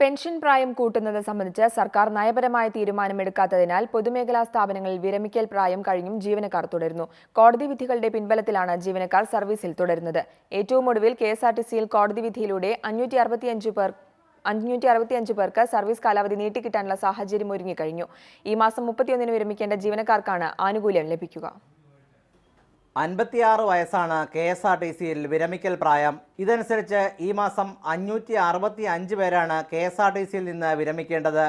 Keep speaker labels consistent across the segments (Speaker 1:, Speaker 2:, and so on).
Speaker 1: Pension പ്രായം കൂട്ടുന്നത് സംബന്ധിച്ച് സർക്കാർ നയപരമായ തീരുമാനമെടുക്കാത്തതിനാൽ പൊതുമേഖലാ സ്ഥാപനങ്ങളിൽ വിരമിക്കൽ പ്രായം കഴിഞ്ഞും ജീവനക്കാർ തുടരുന്നു. കോടതി വിധികളുടെ പിൻബലത്തിലാണ് ജീവനക്കാർ സർവീസിൽ തുടരുന്നത്. ഏറ്റവും ഒടുവിൽ കെ എസ് ആർ ടി സിയിൽ കോടതി വിധിയിലൂടെ അഞ്ഞൂറ്റി അറുപത്തിയഞ്ച് പേർ അഞ്ഞൂറ്റി അറുപത്തിയഞ്ച് പേർക്ക് സർവീസ് കാലാവധി നീട്ടിക്കിട്ടാനുള്ള സാഹചര്യം ഒരുങ്ങിക്കഴിഞ്ഞു ഈ മാസം മുപ്പത്തിയൊന്നിന് വിരമിക്കേണ്ട ജീവനക്കാർക്കാണ് ആനുകൂല്യം ലഭിക്കുക.
Speaker 2: അൻപത്തിയാറ് വയസ്സാണ് കെ എസ് ആർ ടി സിയിൽ വിരമിക്കൽ പ്രായം. ഇതനുസരിച്ച് ഈ മാസം അഞ്ഞൂറ്റി അറുപത്തി അഞ്ച് പേരാണ് കെ എസ് ആർ ടി സിയിൽ നിന്ന് വിരമിക്കേണ്ടത്.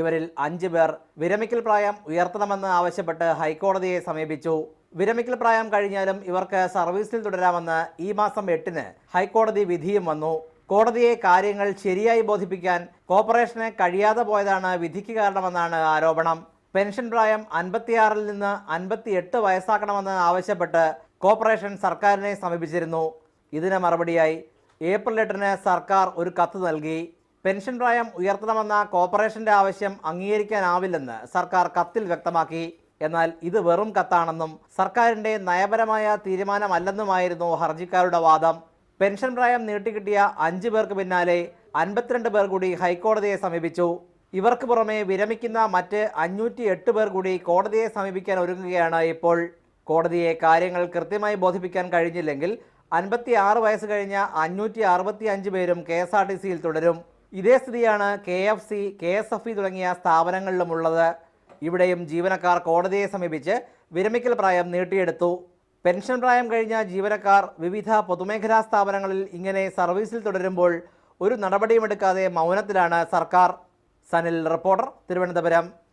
Speaker 2: ഇവരിൽ അഞ്ച് പേർ വിരമിക്കൽ പ്രായം ഉയർത്തണമെന്ന് ആവശ്യപ്പെട്ട് ഹൈക്കോടതിയെ സമീപിച്ചു. വിരമിക്കൽ പ്രായം കഴിഞ്ഞാലും ഇവർക്ക് സർവീസിൽ തുടരാമെന്ന് ഈ മാസം എട്ടിന് ഹൈക്കോടതി വിധിയും വന്നു. കോടതിയെ കാര്യങ്ങൾ ശരിയായി ബോധിപ്പിക്കാൻ കോർപ്പറേഷന് കഴിയാതെ പോയതാണ് വിധിക്ക് കാരണമെന്നാണ് ആരോപണം. പെൻഷൻ പ്രായം അൻപത്തിയാറിൽ നിന്ന് അൻപത്തിയെട്ട് വയസ്സാക്കണമെന്ന് ആവശ്യപ്പെട്ട് കോർപ്പറേഷൻ സർക്കാരിനെ സമീപിച്ചിരുന്നു. ഇതിന് മറുപടിയായി ഏപ്രിൽ എട്ടിന് സർക്കാർ ഒരു കത്ത് നൽകി. പെൻഷൻ പ്രായം ഉയർത്തണമെന്ന കോർപ്പറേഷന്റെ ആവശ്യം അംഗീകരിക്കാനാവില്ലെന്ന് സർക്കാർ കത്തിൽ വ്യക്തമാക്കി. എന്നാൽ ഇത് വെറും കത്താണെന്നും സർക്കാരിന്റെ നയപരമായ തീരുമാനമല്ലെന്നുമായിരുന്നു ഹർജിക്കാരുടെ വാദം. പെൻഷൻ പ്രായം നീട്ടിക്കിട്ടിയ അഞ്ച് പേർക്ക് പിന്നാലെ അൻപത്തിരണ്ട് പേർ കൂടി ഹൈക്കോടതിയെ സമീപിച്ചു. ഇവർക്ക് പുറമെ വിരമിക്കുന്ന മറ്റ് അഞ്ഞൂറ്റി എട്ട് പേർ കൂടി കോടതിയെ സമീപിക്കാൻ ഒരുങ്ങുകയാണ് ഇപ്പോൾ. കോടതിയെ കാര്യങ്ങൾ കൃത്യമായി ബോധിപ്പിക്കാൻ കഴിഞ്ഞില്ലെങ്കിൽ അൻപത്തി ആറ് വയസ്സ് കഴിഞ്ഞ അഞ്ഞൂറ്റി അറുപത്തി അഞ്ച് പേരും കെ എസ് ആർ ടി സിയിൽ തുടരും. ഇതേ സ്ഥിതിയാണ് K F C K S F E തുടങ്ങിയ സ്ഥാപനങ്ങളിലും ഉള്ളത്. ഇവിടെയും ജീവനക്കാർ കോടതിയെ സമീപിച്ച് വിരമിക്കൽ പ്രായം നീട്ടിയെടുത്തു. പെൻഷൻ പ്രായം കഴിഞ്ഞ ജീവനക്കാർ വിവിധ പൊതുമേഖലാ സ്ഥാപനങ്ങളിൽ ഇങ്ങനെ സർവീസിൽ തുടരുമ്പോൾ ഒരു നടപടിയുമെടുക്കാതെ മൗനത്തിലാണ് സർക്കാർ. സനിൽ റിപ്പോർട്ടർ തിരുവനന്തപുരം.